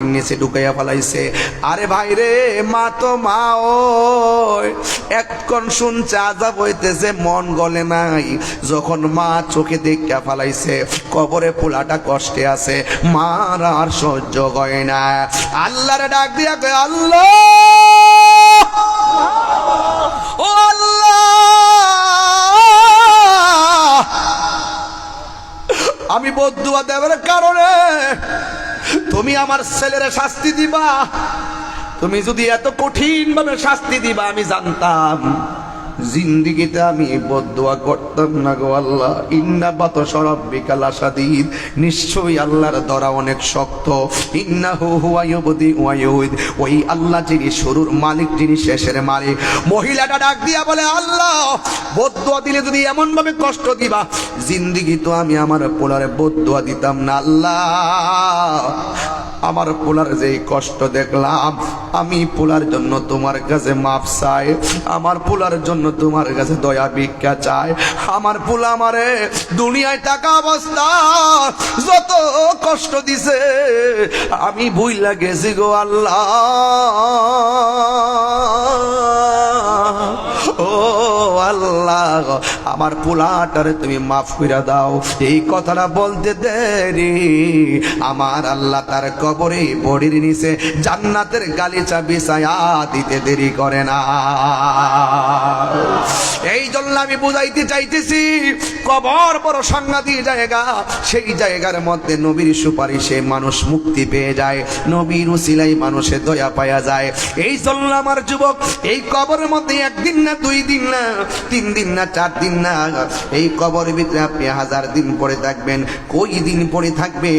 নিচে ঢুকাইয়া ফেলাইছে। আরে ভাই রে, মা তো মা ও এখন শুনছে আজাব হইতেছে মন গলে নাই। যখন মা চোখে দেখা ফেলাইছে, কবরে পোলাটা কষ্টে আছে, মার আর সহ্য হয় না। আল্লাহরে ডাক দিয়া কয়, আল্লাহ! ও আল্লাহ! আমি বদুয়া দেওয়ার কারণে তুমি আমার ছেলের শাস্তি দিবা? তুমি যদি এত কঠিন ভাবে শাস্তি দিবা আমি জানতাম। জিন্দিগিতে আমি বদুয়া করতাম না গো আল্লাহ। ইন্না বাত সরব বিকাল আসাদিদ। নিশ্চয়ই আল্লাহর ধরা অনেক শক্ত। ইন্না হু হুয়াইবদি ওয়াইউদ ওই আল্লাহ যিনি শুরুর মালিক, যিনি শেষের মালিক। মহিলাটা ডাক দিয়া বলে, আল্লাহ বদুয়া দিলে যদি এমন ভাবে কষ্ট দিবা? জিন্দিগি তো আমি আমার পোলারে বদুয়া দিতাম না, আল্লাহ। আমার পোলার যে কষ্ট দেখলাম, আমি পোলার জন্য তোমার কাছে মাপ চাই। আমার পোলার জন্য তোমার কাছে দয়া ভিক্ষা চাই। আমার পোলা আমারে দুনিয়ায় টাকা অবস্থা, যত কষ্ট দিছে, আমি ভুল লাগেছি গো আল্লাহ। আল্লাহ, আমার পোলাটারে তুমি মাফ করে দাও। এই কথাটা বলতে দেরি। আমার আল্লাহ তার কবরে বডির নিচে জান্নাতের গালিচা বিছায়া দিতে দেরি করে না। আমি বুঝাইতে চাইতেছি, কবর বড় সাংঘাতিক জায়গা। সেই জায়গার মধ্যে নবীর সুপারিশে মানুষ মুক্তি পেয়ে যায়, নবীর উসিলাই মানুষের দয়া পাওয়া যায়। এই জন্য আমার যুবক, এই কবরের মধ্যে একদিন না, দুই দিন না, তিন দিন না, চার দিন না, এই কবরের ভিতরে আপনি হাজার দিন পরে থাকবেন, কই দিন পরে থাকবে?